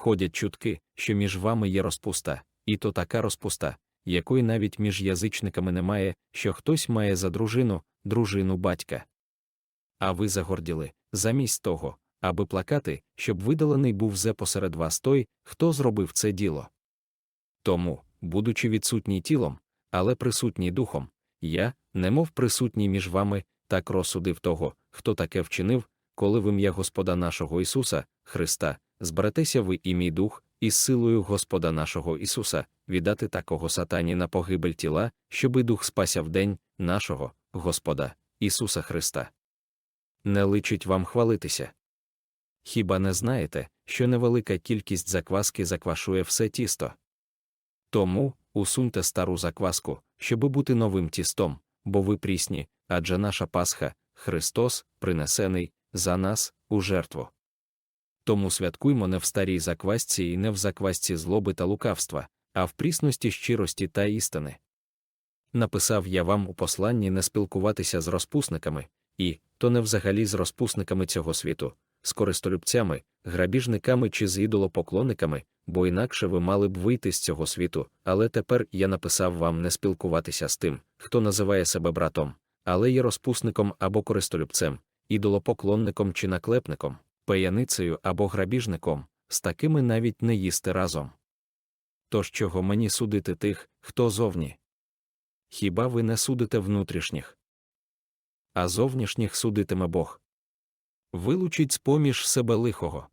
ходять чутки, що між вами є розпуста, і то така розпуста, якої навіть між язичниками немає, що хтось має за дружину, дружину батька. А ви загорділи, замість того, аби плакати, щоб видалений був зе посеред вас той, хто зробив це діло. Тому, будучи відсутній тілом, але присутній духом, я, немов присутній між вами, так розсудив того, хто таке вчинив, коли в ім'я Господа нашого Ісуса, Христа, зберетеся ви і мій дух, із силою Господа нашого Ісуса, віддати такого сатані на погибель тіла, щоби дух спася в день нашого, Господа, Ісуса Христа. Не личить вам хвалитися. Хіба не знаєте, що невелика кількість закваски заквашує все тісто? Тому усуньте стару закваску, щоби бути новим тістом, бо ви прісні, адже наша Пасха, Христос, принесений за нас у жертву. Тому святкуймо не в старій заквасці і не в заквасці злоби та лукавства, а в прісності щирості та істини. Написав я вам у посланні не спілкуватися з розпусниками, і то не взагалі з розпусниками цього світу, з користолюбцями, грабіжниками чи з ідолопоклонниками, бо інакше ви мали б вийти з цього світу, але тепер я написав вам не спілкуватися з тим, хто називає себе братом, але є розпусником або користолюбцем, ідолопоклонником чи наклепником, пияницею або грабіжником, з такими навіть не їсти разом. Тож чого мені судити тих, хто зовні? Хіба ви не судите внутрішніх? А зовнішніх судитиме Бог. Вилучіть з поміж себе лихого.